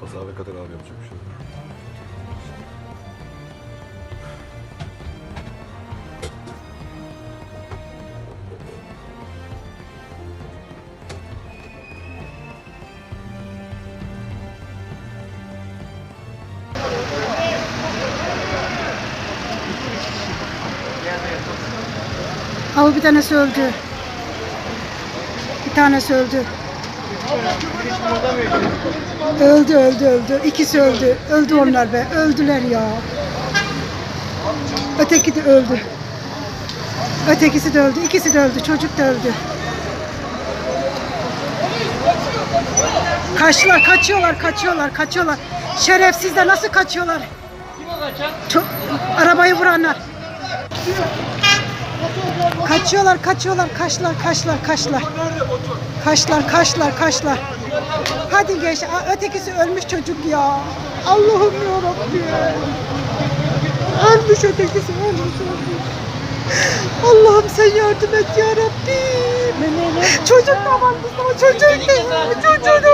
Kaza ve kader abi yapacak bir şey yok. Bir tanesi öldü. Bir tanesi öldü. Öldü öldü öldü. İkisi öldü. Öldü onlar be. Öldüler ya. Öteki de öldü. Ötekisi de öldü. İkisi de öldü. Çocuk da öldü. Kaçtılar, kaçıyorlar, kaçıyorlar, kaçıyorlar. Şerefsizler nasıl kaçıyorlar? Çok, arabayı vuranlar. Kaçıyorlar, kaçıyorlar, kaçlar, kaçlar, kaçlar. Kaçlar, kaçlar, kaçlar. Hadi geç. Ötekisi ölmüş çocuk ya. Allah'ım ya Rabbi. Ölmüş ötekisi, ölmüş, ölmüş. Allah'ım sen yardım et ya Rabbi. Çocuk da varmış ama çocuk da.